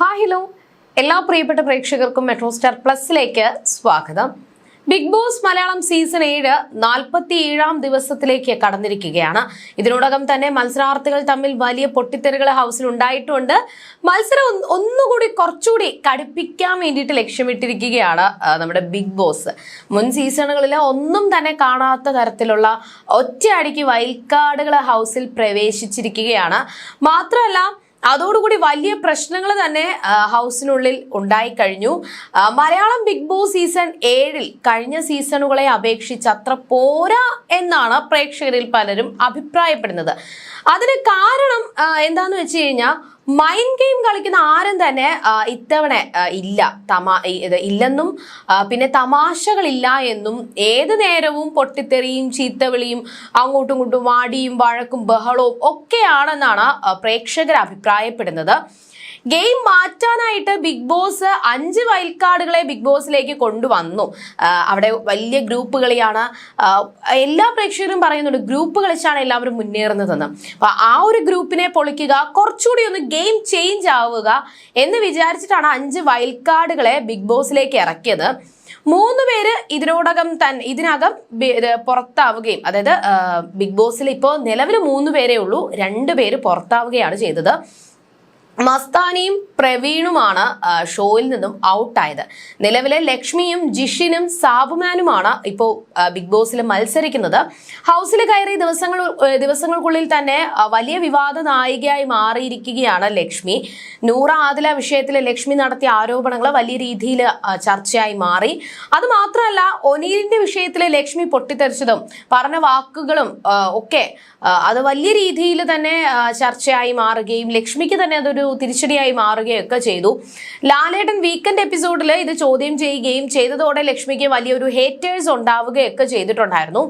Hi hello. എല്ലാ പ്രിയപ്പെട്ട പ്രേക്ഷകർക്കും മെട്രോ സ്റ്റാർ പ്ലസിലേക്ക് സ്വാഗതം. ബിഗ് ബോസ് മലയാളം സീസൺ ഏഴ് നാൽപ്പത്തി ഏഴാം ദിവസത്തിലേക്ക് കടന്നിരിക്കുകയാണ്. ഇതിനോടകം തന്നെ മത്സരാർത്ഥികൾ തമ്മിൽ വലിയ പൊട്ടിത്തെറികൾ ഹൗസിൽ ഉണ്ടായിട്ടുണ്ട്. മത്സരം ഒന്നുകൂടി കുറച്ചുകൂടി കടുപ്പിക്കാൻ വേണ്ടിയിട്ട് ലക്ഷ്യമിട്ടിരിക്കുകയാണ് നമ്മുടെ ബിഗ് ബോസ്. മുൻ സീസണുകളിൽ ഒന്നും തന്നെ കാണാത്ത തരത്തിലുള്ള ഒറ്റയടിക്ക് വൈൽഡ് ഹൗസിൽ പ്രവേശിച്ചിരിക്കുകയാണ്. മാത്രമല്ല അതോടുകൂടി വലിയ പ്രശ്നങ്ങൾ തന്നെ ഹൗസിനുള്ളിൽ ഉണ്ടായിക്കഴിഞ്ഞു. കഴിഞ്ഞു മലയാളം ബിഗ് ബോസ് സീസൺ ഏഴിൽ കഴിഞ്ഞ സീസണുകളെ അപേക്ഷിച്ച് അത്ര പോരാ എന്നാണ് പ്രേക്ഷകരിൽ പലരും അഭിപ്രായപ്പെടുന്നത്. അതിന് കാരണം എന്താന്ന് വെച്ച് കഴിഞ്ഞാൽ മൈൻഡ് ഗെയിം കളിക്കുന്ന ആരും തന്നെ ഇത്തവണ ഇല്ല. തമാ ഇല്ലെന്നും പിന്നെ തമാശകളില്ല എന്നും ഏത് നേരവും പൊട്ടിത്തെറിയും ചീത്തവിളിയും അങ്ങോട്ടും ഇങ്ങോട്ടും വാടിയും വഴക്കും ബഹളവും ഒക്കെയാണെന്നാണ് പ്രേക്ഷകർ അഭിപ്രായപ്പെടുന്നത്. ഗെയിം മാറ്റാനായിട്ട് ബിഗ് ബോസ് അഞ്ച് വൈൽഡ് കാർഡുകളെ ബിഗ് ബോസിലേക്ക് കൊണ്ടുവന്നു അവിടെ വലിയ ഗ്രൂപ്പ് കളിയാണ്. എല്ലാ പ്രേക്ഷകരും പറയുന്നുണ്ട് ഗ്രൂപ്പ് കളിച്ചാണ് എല്ലാവരും മുന്നേറുന്നതെന്ന്. അപ്പൊ ആ ഒരു ഗ്രൂപ്പിനെ പൊളിക്കുക കുറച്ചുകൂടി ഒന്ന് ഗെയിം ചേഞ്ച് ആവുക എന്ന് വിചാരിച്ചിട്ടാണ് അഞ്ച് വൈൽഡ് കാർഡുകളെ ബിഗ് ബോസിലേക്ക് ഇറക്കിയത്. മൂന്ന് പേര് ഇതിനോടകം തന്നെ ഇതിനകം പുറത്താവുകയും അതായത് ബിഗ് ബോസിൽ ഇപ്പോൾ നിലവിൽ മൂന്ന് പേരേ ഉള്ളൂ രണ്ട് പേര് പുറത്താവുകയാണ് ചെയ്തത്. മസ്താനിയും പ്രവീണുമാണ് ഷോയിൽ നിന്നും ഔട്ടായത്. നിലവിലെ ലക്ഷ്മിയും ജിഷിനും സാബുമാനുമാണ് ഇപ്പോൾ ബിഗ് ബോസിൽ മത്സരിക്കുന്നത്. ഹൗസിൽ കയറി ദിവസങ്ങൾ ദിവസങ്ങൾക്കുള്ളിൽ തന്നെ വലിയ വിവാദ നായികയായി മാറിയിരിക്കുകയാണ് ലക്ഷ്മി. നൂറ ആദില വിഷയത്തിൽ ലക്ഷ്മി നടത്തിയ ആരോപണങ്ങൾ വലിയ രീതിയിൽ ചർച്ചയായി മാറി. അതുമാത്രമല്ല ഒനീലിന്റെ വിഷയത്തിൽ ലക്ഷ്മി പൊട്ടിത്തെറിച്ചതും പറഞ്ഞ വാക്കുകളും ഒക്കെ അത് വലിയ രീതിയിൽ തന്നെ ചർച്ചയായി മാറുകയും ലക്ഷ്മിക്ക് തന്നെ അതൊരു തിരിച്ചടിയായി മാറുകയൊക്കെ ചെയ്തു. ലാലേട്ടൻ വീക്കെൻഡ് എപ്പിസോഡിൽ ഇത് ചോദ്യം ചെയ്യുകയും ചെയ്തതോടെ ലക്ഷ്മിക്ക് വലിയൊരു ഹേറ്റേഴ്സ് ഉണ്ടാവുകയൊക്കെ ചെയ്തിട്ടുണ്ടായിരുന്നു.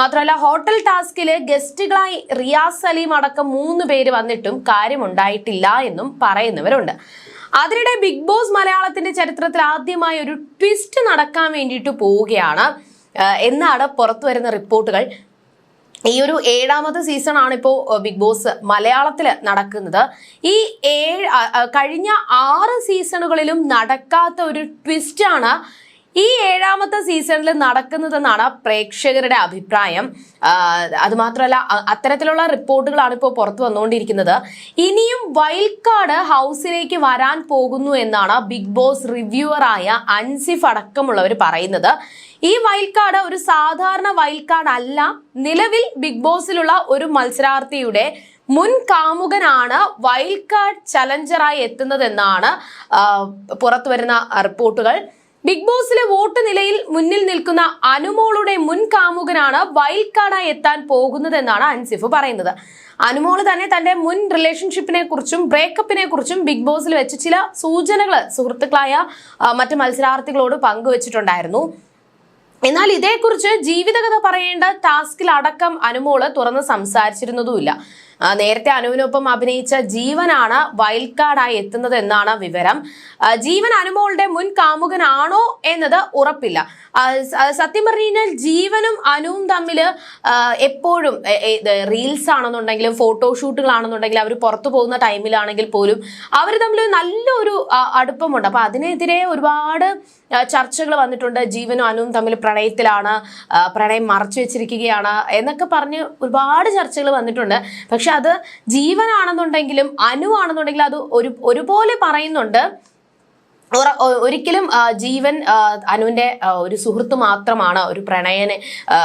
മാത്രമല്ല ഹോട്ടൽ ടാസ്കിൽ ഗസ്റ്റുകളായി റിയാസ് സലീം അടക്കം മൂന്ന് പേര് വന്നിട്ടും കാര്യമുണ്ടായിട്ടില്ല എന്നും പറയുന്നവരുണ്ട്. അതിനിടെ ബിഗ് ബോസ് മലയാളത്തിന്റെ ചരിത്രത്തിൽ ആദ്യമായി ഒരു ട്വിസ്റ്റ് നടക്കാൻ വേണ്ടിയിട്ട് പോവുകയാണ്. എന്നാണ് പുറത്തു വരുന്ന റിപ്പോർട്ടുകൾ. ഈ ഒരു ഏഴാമത്തെ സീസൺ ആണ് ഇപ്പോൾ ബിഗ് ബോസ് മലയാളത്തിൽ നടക്കുന്നത്. ഈ ഏഴ് കഴിഞ്ഞ ആറ് സീസണുകളിലും നടക്കാത്ത ഒരു ട്വിസ്റ്റ് ആണ് ഈ ഏഴാമത്തെ സീസണിൽ നടക്കുന്നതെന്നാണ് പ്രേക്ഷകരുടെ അഭിപ്രായം. അതുമാത്രമല്ല അത് അത്തരത്തിലുള്ള റിപ്പോർട്ടുകളാണ് ഇപ്പോൾ പുറത്തു വന്നുകൊണ്ടിരിക്കുന്നത്. ഇനിയും വൈൽഡ് കാർഡ് ഹൗസിലേക്ക് വരാൻ പോകുന്നു എന്നാണ് ബിഗ് ബോസ് റിവ്യൂവറായ അൻസിഫ് അടക്കമുള്ളവർ പറയുന്നത്. ഈ വൈൽഡ് കാർഡ് ഒരു സാധാരണ വൈൽഡ് കാർഡ് അല്ല. നിലവിൽ ബിഗ് ബോസിലുള്ള ഒരു മത്സരാർത്ഥിയുടെ മുൻ കാമുകനാണ് വൈൽഡ് കാർഡ് ചലഞ്ചറായി എത്തുന്നതെന്നാണ് പുറത്തു വരുന്ന റിപ്പോർട്ടുകൾ. ബിഗ് ബോസിലെ വോട്ട് നിലയിൽ മുന്നിൽ നിൽക്കുന്ന അനുമോളുടെ മുൻ കാമുകനാണ് വൈൽഡ് കാർഡായി എത്താൻ പോകുന്നതെന്നാണ് അൻസിഫ് പറയുന്നത്. അനുമോൾ തന്നെ തന്റെ മുൻ റിലേഷൻഷിപ്പിനെ കുറിച്ചും ബ്രേക്കപ്പിനെ കുറിച്ചും ബിഗ് ബോസിൽ വെച്ച് ചില സൂചനകൾ സുഹൃത്തുക്കളായ മറ്റ് മത്സരാർത്ഥികളോട് പങ്കുവച്ചിട്ടുണ്ടായിരുന്നു. എന്നാൽ ഇതേക്കുറിച്ച് ജീവിതകഥ പറയേണ്ട ടാസ്കിൽ അടക്കം അനുമോൾ തുറന്ന് സംസാരിച്ചിരുന്നതുമില്ല. നേരത്തെ അനുവിനൊപ്പം അഭിനയിച്ച ജീവനാണ് വൈൽഡ് കാർഡായി എത്തുന്നത് എന്നാണ് വിവരം. ജീവൻ അനുമോളുടെ മുൻ കാമുകനാണോ എന്നത് ഉറപ്പില്ല. സത്യം പറഞ്ഞു ജീവനും അനുവും തമ്മിൽ എപ്പോഴും റീൽസ് ആണെന്നുണ്ടെങ്കിലും ഫോട്ടോഷൂട്ടുകളാണെന്നുണ്ടെങ്കിലും അവർ പുറത്തു പോകുന്ന ടൈമിലാണെങ്കിൽ പോലും അവർ തമ്മിൽ നല്ലൊരു അടുപ്പമുണ്ട്. അപ്പൊ അതിനെതിരെ ഒരുപാട് ചർച്ചകൾ വന്നിട്ടുണ്ട്. ജീവനും അനുവും തമ്മിൽ പ്രണയത്തിലാണ് പ്രണയം മറച്ചു വെച്ചിരിക്കുകയാണ് എന്നൊക്കെ പറഞ്ഞ് ഒരുപാട് ചർച്ചകൾ വന്നിട്ടുണ്ട്. പക്ഷെ അത് ജീവനാണെന്നുണ്ടെങ്കിലും അനു ആണെന്നുണ്ടെങ്കിലും അത് ഒരു ഒരുപോലെ പറയുന്നുണ്ട്. ഒരിക്കലും ജീവൻ അനുവിന്റെ ഒരു സുഹൃത്ത് മാത്രമാണ് ഒരു പ്രണയനെ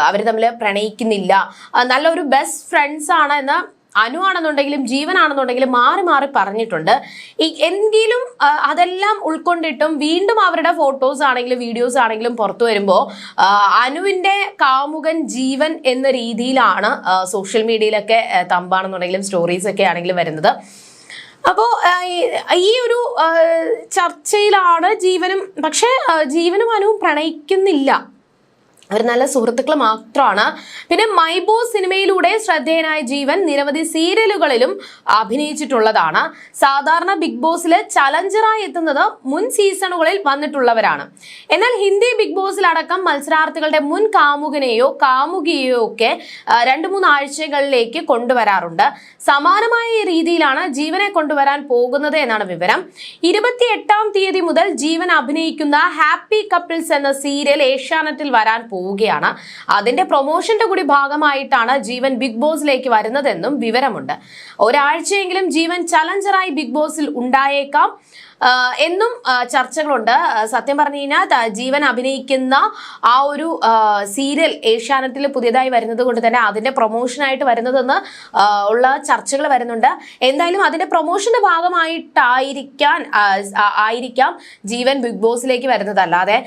അവർ തമ്മിൽ പ്രണയിക്കുന്നില്ല. നല്ലൊരു ബെസ്റ്റ് ഫ്രണ്ട്സ് ആണ് എന്ന് അനു ആണെന്നുണ്ടെങ്കിലും ജീവനാണെന്നുണ്ടെങ്കിലും മാറി മാറി പറഞ്ഞിട്ടുണ്ട്. ഈ- എങ്കിലും അതെല്ലാം ഉൾക്കൊണ്ടിട്ടും വീണ്ടും അവരുടെ ഫോട്ടോസ് ആണെങ്കിലും വീഡിയോസ് ആണെങ്കിലും പുറത്തു വരുമ്പോൾ അനുവിന്റെ കാമുകൻ ജീവൻ എന്ന രീതിയിലാണ് സോഷ്യൽ മീഡിയയിലൊക്കെ തമ്പാണെന്നുണ്ടെങ്കിലും സ്റ്റോറീസ് ഒക്കെ ആണെങ്കിലും വരുന്നത്. അപ്പോൾ ഈ ഒരു ചർച്ചയിലാണ് ജീവനും പക്ഷേ ജീവനും അനുവും പ്രണയിക്കുന്നില്ല. അവർ നല്ല സുഹൃത്തുക്കൾ മാത്രമാണ്. പിന്നെ മൈബോ സിനിമയിലൂടെ ശ്രദ്ധേയനായ ജീവൻ നിരവധി സീരിയലുകളിലും അഭിനയിച്ചിട്ടുള്ളതാണ്. സാധാരണ ബിഗ് ബോസിൽ ചലഞ്ചറായി എത്തുന്നത് മുൻ സീസണുകളിൽ വന്നിട്ടുള്ളവരാണ്. എന്നാൽ ഹിന്ദി ബിഗ് ബോസിലടക്കം മത്സരാർത്ഥികളുടെ മുൻ കാമുകനെയോ കാമുകിയെയോ ഒക്കെ രണ്ടു മൂന്ന് ആഴ്ചകളിലേക്ക് കൊണ്ടുവരാറുണ്ട്. സമാനമായ രീതിയിലാണ് ജീവനെ കൊണ്ടുവരാൻ പോകുന്നത് എന്നാണ് വിവരം. ഇരുപത്തി എട്ടാം തീയതി മുതൽ ജീവൻ അഭിനയിക്കുന്ന ഹാപ്പി കപ്പിൾസ് എന്ന സീരിയൽ ഏഷ്യാനെറ്റിൽ വരാൻ പോവുകയാണ്. അതിന്റെ പ്രൊമോഷന്റെ കൂടി ഭാഗമായിട്ടാണ് ജീവൻ ബിഗ് ബോസിലേക്ക് വരുന്നതെന്നും വിവരമുണ്ട്. ഒരാഴ്ചയെങ്കിലും ജീവൻ ചലഞ്ചറായി ബിഗ് ബോസിൽ ഉണ്ടായേക്കാം. എന്നും ചർച്ചകളുണ്ട്. സത്യം പറഞ്ഞു കഴിഞ്ഞാൽ ജീവൻ അഭിനയിക്കുന്ന ആ ഒരു സീരിയൽ ഏഷ്യാനെറ്റിൽ പുതിയതായി വരുന്നത് കൊണ്ട് തന്നെ അതിന്റെ പ്രൊമോഷനായിട്ട് വരുന്നതെന്ന് ഉള്ള ചർച്ചകൾ വരുന്നുണ്ട്. എന്തായാലും അതിന്റെ പ്രൊമോഷന്റെ ഭാഗമായിട്ടായിരിക്കാൻ ആയിരിക്കാം ജീവൻ ബിഗ് ബോസിലേക്ക് വരുന്നത് അല്ലാതെ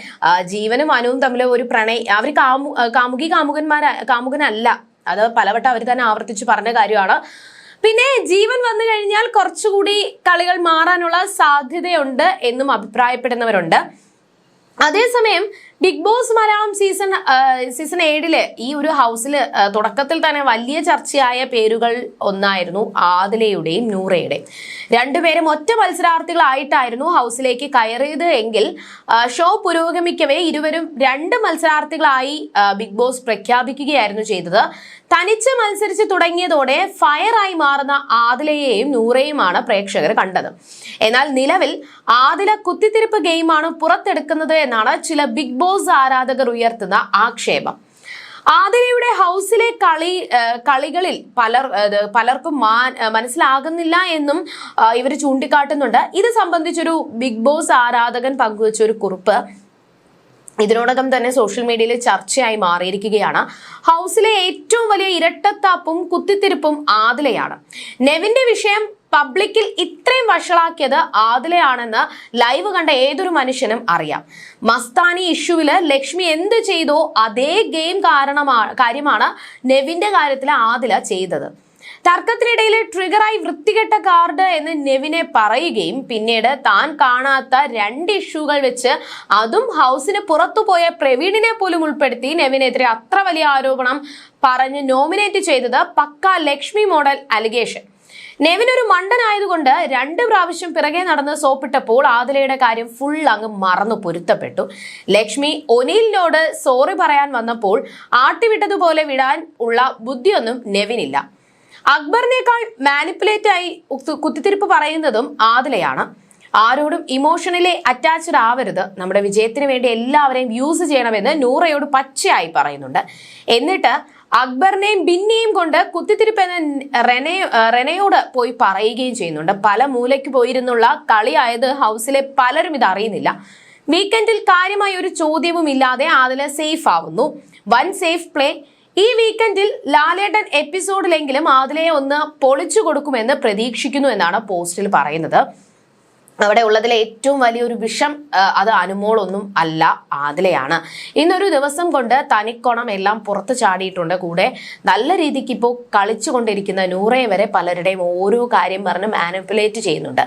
ജീവനും അനുവും തമ്മിൽ ഒരു പ്രണയ അവർ കാമു കാമുകി കാമുകന്മാര കാമുകനല്ല. അത് പലവട്ടം അവർ തന്നെ ആവർത്തിച്ച് പറഞ്ഞ കാര്യമാണ്. പിന്നെ ജീവൻ വന്നു കഴിഞ്ഞാൽ കുറച്ചുകൂടി കളികൾ മാറാനുള്ള സാധ്യതയുണ്ട് എന്നും അഭിപ്രായപ്പെടുന്നവരുണ്ട്. അതേസമയം Big Boss Malayalam season season ഏഴിൽ ഈ ഒരു ഹൗസിൽ തുടക്കത്തിൽ തന്നെ വലിയ ചർച്ചയായ പേരുകൾ ഒന്നായിരുന്നു ആദിലയുടെയും നൂറയുടെയും. രണ്ടുപേരും ഒറ്റ മത്സരാർത്ഥികളായിട്ടായിരുന്നു ഹൗസിലേക്ക് കയറിയത് എങ്കിൽ ഷോ പുരോഗമിക്കവേ ഇരുവരും രണ്ട് മത്സരാർത്ഥികളായി ബിഗ് ബോസ് പ്രഖ്യാപിക്കുകയായിരുന്നു ചെയ്തത്. തനിച്ച് മത്സരിച്ച് തുടങ്ങിയതോടെ ഫയറായി മാറുന്ന ആദിലയെയും നൂറയുമാണ് പ്രേക്ഷകർ കണ്ടത്. എന്നാൽ നിലവിൽ ആദില കുത്തിത്തിരിപ്പ് ഗെയിമാണ് പുറത്തെടുക്കുന്നത് എന്നാണ് ചില ബിഗ് ബോസ് ആരാധകർ ഉയർത്തുന്ന ആക്ഷേപം. ആതിരയുടെ ഹൗസിലെ കളി കളികളിൽ പലർ പലർക്കും മനസ്സിലാകുന്നില്ല എന്നും ഇവർ ചൂണ്ടിക്കാട്ടുന്നുണ്ട്. ഇത് സംബന്ധിച്ചൊരു ബിഗ് ബോസ് ആരാധകൻ പങ്കുവച്ച ഒരു കുറിപ്പ് ഇതിനോടകം തന്നെ സോഷ്യൽ മീഡിയയിൽ ചർച്ചയായി മാറിയിരിക്കുകയാണ്. ഹൗസിലെ ഏറ്റവും വലിയ ഇരട്ടത്താപ്പും കുത്തിത്തിരിപ്പും ആദിലയാണ് നെവിന്റെ വിഷയം പബ്ലിക്കിൽ ഇത്രയും വഷളാക്കിയത് ആദിലയാണെന്ന് ലൈവ് കണ്ട ഏതൊരു മനുഷ്യനും അറിയാം. മസ്താനി ഇഷ്യൂവിൽ ലക്ഷ്മി എന്ത് ചെയ്തോ? അതേ ഗെയിം കാരണമാണ് കാര്യമാണ് നെവിന്റെ കാര്യത്തിൽ ആദില ചെയ്തത്. തർക്കത്തിനിടയിൽ ട്രിഗറായി വൃത്തികെട്ട കാർഡ് എന്ന് നെവിനെ പറയുകയും പിന്നീട് താൻ കാണാത്ത രണ്ട് ഇഷ്യൂകൾ വെച്ച് അതും ഹൗസിന് പുറത്തുപോയ പ്രവീണിനെ പോലും ഉൾപ്പെടുത്തി നെവിനെതിരെ അത്ര വലിയ ആരോപണം പറഞ്ഞ് നോമിനേറ്റ് ചെയ്തത് പക്ക ലക്ഷ്മി മോഡൽ അലിഗേഷൻ നെവിൻ ഒരു മണ്ടനായതുകൊണ്ട് രണ്ട് പ്രാവശ്യം പിറകെ നടന്ന് സോപ്പിട്ടപ്പോൾ ആദിലയുടെ കാര്യം ഫുൾ അങ്ങ് മറന്നു പൊരുത്തപ്പെട്ടു. ലക്ഷ്മി ഒനിലിനോട് സോറി പറയാൻ വന്നപ്പോൾ ആട്ടിവിട്ടതുപോലെ വിടാൻ ഉള്ള ബുദ്ധിയൊന്നും നെവിനില്ല. അക്ബറിനേക്കാൾ മാനിപ്പുലേറ്റ് ആയി കുത്തിത്തിരിപ്പ് പറയുന്നതും ആദിലയാണ്. ആരോടും ഇമോഷണലി അറ്റാച്ച്ഡ് ആവരുത്. നമ്മുടെ വിജയത്തിന് വേണ്ടി എല്ലാവരെയും യൂസ് ചെയ്യണമെന്ന് നൂറയോട് പച്ചയായി പറയുന്നുണ്ട്. എന്നിട്ട് അക്ബറിനെയും ബിന്നിയും കൊണ്ട് കുത്തിത്തിരിപ്പ് എന്ന റെനെ റെനയോട് പോയി പറയുകയും ചെയ്യുന്നുണ്ട്. പല മൂലയ്ക്ക് പോയിരുന്നുള്ള കളിയായത് ഹൗസിലെ പലരും ഇത് അറിയുന്നില്ല. വീക്കെൻഡിൽ കാര്യമായ ഒരു ചോദ്യവും ഇല്ലാതെ ആദില സേഫ് ആവുന്നു. വൻ സേഫ് പ്ലേ ഈ വീക്കെൻഡിൽ ലാലേട്ടൻ എപ്പിസോഡിലെങ്കിലും ആദിലയെ ഒന്ന് പൊളിച്ചു കൊടുക്കുമെന്ന് പ്രതീക്ഷിക്കുന്നു എന്നാണ് പോസ്റ്റിൽ പറയുന്നത്. അവിടെ ഉള്ളതിലെ ഏറ്റവും വലിയൊരു വിഷം അത് അനുമോളൊന്നും അല്ല ആദിലയാണ്. ഇന്നൊരു ദിവസം കൊണ്ട് തനിക്കോണം എല്ലാം പുറത്ത് ചാടിയിട്ടുണ്ട്. കൂടെ നല്ല രീതിക്ക് ഇപ്പോൾ കളിച്ചുകൊണ്ടിരിക്കുന്ന നൂറയെ വരെ പലരുടെയും ഓരോ കാര്യം പറഞ്ഞ് മാനിപ്പുലേറ്റ് ചെയ്യുന്നുണ്ട്.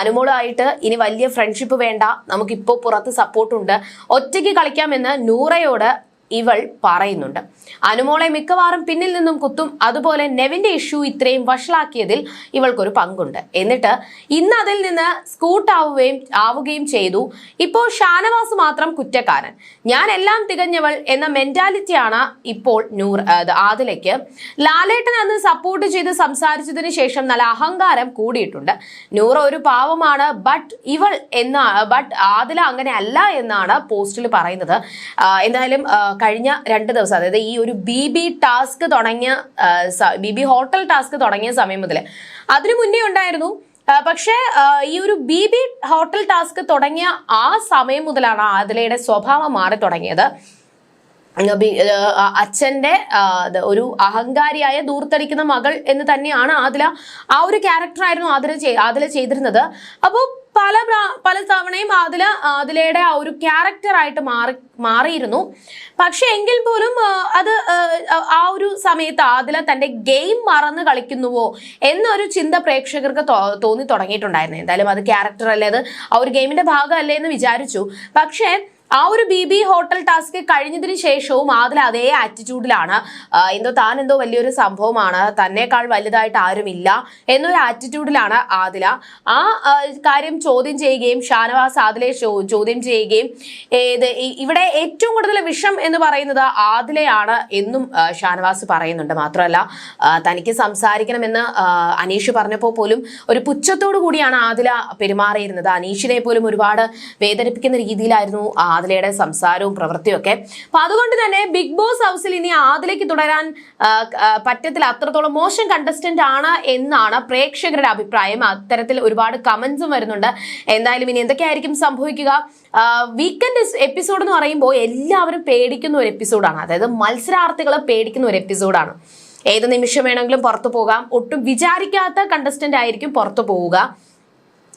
അനുമോളായിട്ട് ഇനി വലിയ ഫ്രണ്ട്ഷിപ്പ് വേണ്ട. നമുക്കിപ്പോൾ പുറത്ത് സപ്പോർട്ടുണ്ട് ഒറ്റയ്ക്ക് കളിക്കാമെന്ന് നൂറയോട് ഇവൾ പറയുന്നുണ്ട്. അനുമോളെ മിക്കവാറും പിന്നിൽ നിന്നും കുത്തും. അതുപോലെ നെവിന്റെ ഇഷ്യൂ ഇത്രയും വഷളാക്കിയതിൽ ഇവൾക്കൊരു പങ്കുണ്ട്. എന്നിട്ട് ഇന്ന് അതിൽ നിന്ന് സ്കൂട്ടാവുകയും ആവുകയും ചെയ്തു. ഇപ്പോൾ ഷാനവാസ് മാത്രം കുറ്റക്കാരൻ. ഞാൻ എല്ലാം തികഞ്ഞവൾ എന്ന മെന്റാലിറ്റിയാണ് ഇപ്പോൾ നൂർ ആദിലയ്ക്ക് ലാലേട്ടൻ അന്ന് സപ്പോർട്ട് ചെയ്ത് സംസാരിച്ചതിന് ശേഷം നല്ല അഹങ്കാരം കൂടിയിട്ടുണ്ട്. നൂറ ഒരു പാവമാണ് ബട്ട് ഇവൾ എന്ന ബട്ട് ആദില അങ്ങനെ അല്ല എന്നാണ് പോസ്റ്റിൽ പറയുന്നത്. എന്തായാലും കഴിഞ്ഞ രണ്ട് ദിവസം അതായത് ഈ ഒരു ബി ബി ടാസ്ക് തുടങ്ങിയ ബി ബി ഹോട്ടൽ ടാസ്ക് തുടങ്ങിയ സമയം മുതൽ അതിനു മുന്നേ ഉണ്ടായിരുന്നു. പക്ഷേ ഈ ഒരു ബി ബി ഹോട്ടൽ ടാസ്ക് തുടങ്ങിയ ആ സമയം മുതലാണ് ആദിലയുടെ സ്വഭാവം മാറി തുടങ്ങിയത്. അച്ഛന്റെ ഒരു അഹങ്കാരിയായ ദൂർത്തടിക്കുന്ന മകൾ എന്ന് തന്നെയാണ് ആദില ആ ഒരു ക്യാരക്ടറായിരുന്നു ആദില ആദില ചെയ്തിരുന്നത്. അപ്പോൾ പല പല തവണയും ആദില ആദിലയുടെ ആ ഒരു ക്യാരക്ടറായിട്ട് മാറി മാറിയിരുന്നു. പക്ഷെ എങ്കിൽ പോലും അത് ആ, ആ ഒരു സമയത്ത് ആദില തന്റെ ഗെയിം മറന്ന് കളിക്കുന്നുവോ എന്നൊരു ചിന്ത പ്രേക്ഷകർക്ക് തോന്നി തുടങ്ങിയിട്ടുണ്ടായിരുന്നു. എന്തായാലും അത് ക്യാരക്ടർ അല്ലേ അത് ആ ഒരു ഗെയിമിന്റെ ഭാഗമല്ലേ എന്ന് വിചാരിച്ചു. പക്ഷേ ആ ഒരു ബി ബി ഹോട്ടൽ ടാസ്ക് കഴിഞ്ഞതിന് ശേഷവും ആദില അതേ ആറ്റിറ്റ്യൂഡിലാണ് എന്തോ താൻ എന്തോ വലിയൊരു സംഭവമാണ്. തന്നെക്കാൾ വലുതായിട്ട് ആരുമില്ല എന്നൊരു ആറ്റിറ്റ്യൂഡിലാണ് ആദില. ആ ആ, കാര്യം ചോദ്യം ചെയ്യുകയും ഷാനവാസ് ആദിലെ ചോദ്യം ചെയ്യുകയും ഏത് ഇവിടെ ഏറ്റവും കൂടുതൽ വിഷം എന്ന് പറയുന്നത് ആദിലയാണ് എന്നും ഷാനവാസ് പറയുന്നുണ്ട്. മാത്രമല്ല തനിക്ക് സംസാരിക്കണമെന്ന് ആ, അനീഷ് പറഞ്ഞപ്പോൾ പോലും ഒരു പുച്ഛത്തോടു കൂടിയാണ് ആദില പെരുമാറിയിരുന്നത്. അനീഷിനെ പോലും ഒരുപാട് വേദനിപ്പിക്കുന്ന രീതിയിലായിരുന്നു ആദിലയുടെ സംസാരവും പ്രവൃത്തിയും ഒക്കെ. അപ്പൊ അതുകൊണ്ട് തന്നെ ബിഗ് ബോസ് ഹൗസിൽ ഇനി ആദിലേക്ക് തുടരാൻ പറ്റത്തില്ല. അത്രത്തോളം മോശം കണ്ടസ്റ്റന്റ് ആണ് എന്നാണ് പ്രേക്ഷകരുടെ അഭിപ്രായം. അത്തരത്തിൽ ഒരുപാട് കമന്റ്സും വരുന്നുണ്ട്. എന്തായാലും ഇനി എന്തൊക്കെയായിരിക്കും സംഭവിക്കുക? വീക്കെൻഡ് എപ്പിസോഡ് എന്ന് പറയുമ്പോൾ എല്ലാവരും പേടിക്കുന്ന ഒരു എപ്പിസോഡാണ് അതായത് മത്സരാർത്ഥികളെ പേടിക്കുന്ന ഒരു എപ്പിസോഡാണ് ഏത് നിമിഷം വേണമെങ്കിലും പുറത്തു പോകാം. ഒട്ടും വിചാരിക്കാത്ത കണ്ടസ്റ്റന്റ് ആയിരിക്കും പുറത്തു പോവുക.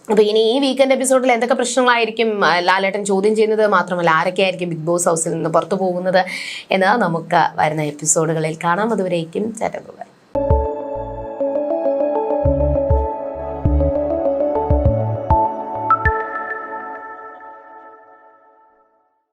അപ്പൊ ഇനി ഈ വീക്കെൻഡ് എപ്പിസോഡിൽ എന്തൊക്കെ പ്രശ്നങ്ങളായിരിക്കും ലാലേട്ടൻ ചോദ്യം ചെയ്യുന്നത്? മാത്രമല്ല ആരൊക്കെ ആയിരിക്കും ബിഗ് ബോസ് ഹൗസിൽ നിന്ന് പുറത്തു പോകുന്നത്? എന്ന് നമുക്ക് വരുന്ന എപ്പിസോഡുകളിൽ കാണാം. അതുവരേക്കും ചേട്ടൻ